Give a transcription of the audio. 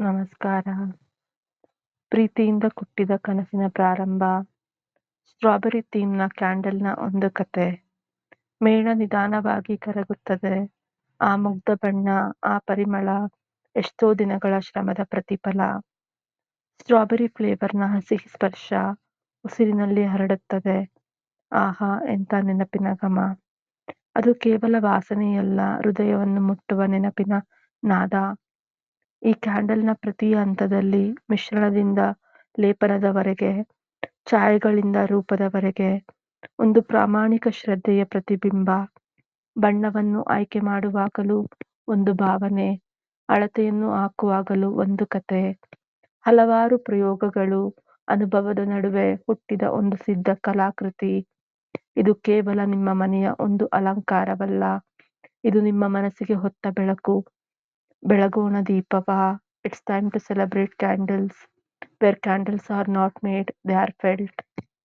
ನಮಸ್ಕಾರ. ಪ್ರೀತಿಯಿಂದ ಕುಟ್ಟಿದ ಕನಸಿನ ಪ್ರಾರಂಭ. ಸ್ಟ್ರಾಬೆರಿ ಥೀಮ್ನ ಕ್ಯಾಂಡಲ್ನ ಒಂದು ಕತೆ. ಮೇಣ ನಿಧಾನವಾಗಿ ಕರಗುತ್ತದೆ. ಆ ಮುಗ್ಧ ಬಣ್ಣ, ಆ ಪರಿಮಳ, ಎಷ್ಟೋ ದಿನಗಳ ಶ್ರಮದ ಪ್ರತಿಫಲ. ಸ್ಟ್ರಾಬೆರಿ ಫ್ಲೇವರ್ನ ಹಸಿ ಸ್ಪರ್ಶ ಉಸಿರಿನಲ್ಲಿ ಹರಡುತ್ತದೆ. ಆಹಾ, ಎಂಥ ನೆನಪಿನ ಘಮ. ಅದು ಕೇವಲ ವಾಸನೆಯಲ್ಲ, ಹೃದಯವನ್ನು ಮುಟ್ಟುವ ನೆನಪಿನ ನಾದ. ಈ ಕ್ಯಾಂಡಲ್ನ ಪ್ರತಿ ಹಂತದಲ್ಲಿ ಮಿಶ್ರಣದಿಂದ ಲೇಪನದವರೆಗೆ, ಛಾಯೆಗಳಿಂದ ರೂಪದವರೆಗೆ, ಒಂದು ಪ್ರಾಮಾಣಿಕ ಶ್ರದ್ಧೆಯ ಪ್ರತಿಬಿಂಬ, ಬಣ್ಣವನ್ನು ಆಯ್ಕೆ ಮಾಡುವಾಗಲೂ ಒಂದು ಭಾವನೆ, ಅಳತೆಯನ್ನು ಹಾಕುವಾಗಲೂ ಒಂದು ಕತೆ, ಹಲವಾರು ಪ್ರಯೋಗಗಳು ಅನುಭವದ ನಡುವೆ ಹುಟ್ಟಿದ ಒಂದು ಸಿದ್ಧ ಕಲಾಕೃತಿ. ಇದು ಕೇವಲ ನಿಮ್ಮ ಮನೆಯ ಒಂದು ಅಲಂಕಾರವಲ್ಲ, ಇದು ನಿಮ್ಮ ಮನಸ್ಸಿಗೆ ಹೊತ್ತ ಬೆಳಕು Belagona Deepava, it's time to celebrate candles. Where candles are not made, they are felt.